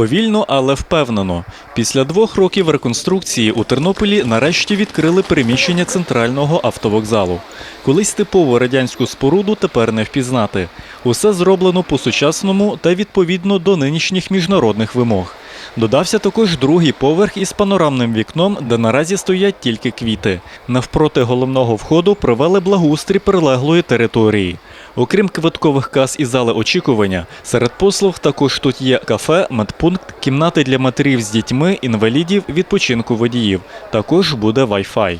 Повільно, але впевнено. Після двох років реконструкції у Тернополі нарешті відкрили приміщення центрального автовокзалу. Колись типову радянську споруду тепер не впізнати. Усе зроблено по-сучасному та відповідно до нинішніх міжнародних вимог. Додався також другий поверх із панорамним вікном, де наразі стоять тільки квіти. Навпроти головного входу провели благоустрій прилеглої території. Окрім квиткових кас і зали очікування, серед послуг також тут є кафе, медпункт, кімнати для матерів з дітьми, інвалідів, відпочинку водіїв. Також буде Wi-Fi.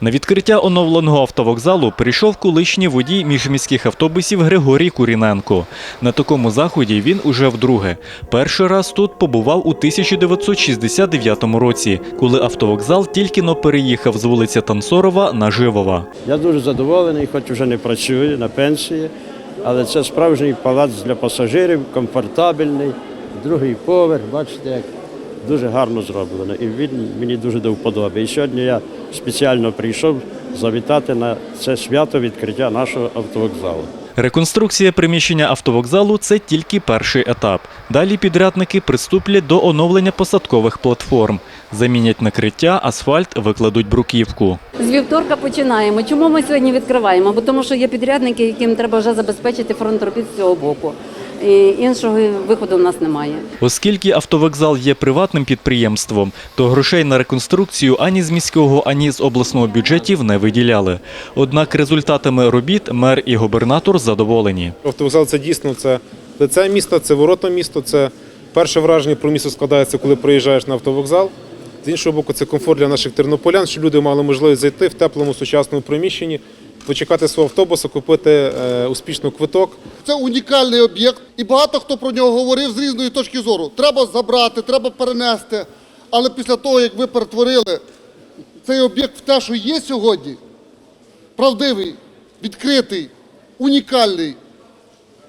На відкриття оновленого автовокзалу прийшов колишній водій міжміських автобусів Григорій Куріненко. На такому заході він уже вдруге. Перший раз тут побував у 1969 році, коли автовокзал тільки но переїхав з вулиці Тансорова на Живова. Я дуже задоволений, хоч вже не працюю на пенсії, але це справжній палац для пасажирів, комфортабельний, другий поверх, бачите, як дуже гарно зроблено. І він мені дуже до вподоби. І сьогодні я спеціально прийшов завітати на це свято відкриття нашого автовокзалу. Реконструкція приміщення автовокзалу це тільки перший етап. Далі підрядники приступлять до оновлення посадкових платформ. Замінять накриття, асфальт, викладуть бруківку. З вівторка починаємо. Чому ми сьогодні відкриваємо? Бо тому що є підрядники, яким треба вже забезпечити фронт робіт з цього боку. І іншого виходу в нас немає. Оскільки автовокзал є приватним підприємством, то грошей на реконструкцію ані з міського, ані з обласного бюджетів не виділяли. Однак результатами робіт мер і губернатор задоволені. Автовокзал це дійсно це лице міста, це ворота міста, це перше враження про місто складається, коли приїжджаєш на автовокзал. З іншого боку, це комфорт для наших тернополян, щоб люди мали можливість зайти в теплому сучасному приміщенні, почекати свого автобуса, купити е, успішно квиток. Це унікальний об'єкт, і багато хто про нього говорив з різної точки зору. Треба забрати, треба перенести. Але після того, як ви перетворили цей об'єкт в те, що є сьогодні, правдивий, відкритий, унікальний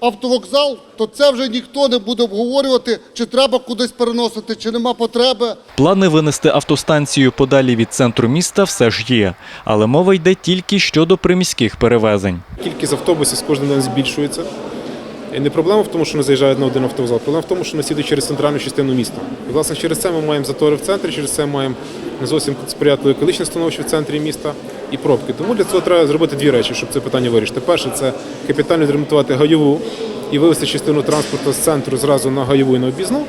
автовокзал, то це вже ніхто не буде обговорювати, чи треба кудись переносити, чи нема потреби. Плани винести автостанцію подалі від центру міста все ж є, але мова йде тільки щодо приміських перевезень. Кількість автобусів з кожним днем збільшується. І не проблема в тому, що вони заїжджають на один автовокзал, проблема в тому, що вони сідуть через центральну частину міста. І, власне, через це ми маємо затори в центрі, через це маємо не зовсім сприятливе екологічне становище в центрі міста і пробки. Тому для цього треба зробити дві речі, щоб це питання вирішити. Перше, це капітально відремонтувати гайову і вивести частину транспорту з центру зразу на гайову і на об'їзну.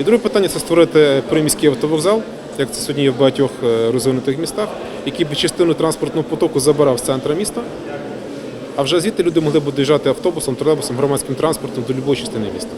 І друге питання це створити приміський автовокзал, як це сьогодні є в багатьох е, розвинутих містах, який би частину транспортного потоку забирав з центра міста. А вже звідти люди могли б доїжджати автобусом, тролейбусом, громадським транспортом до будь-якої частини міста.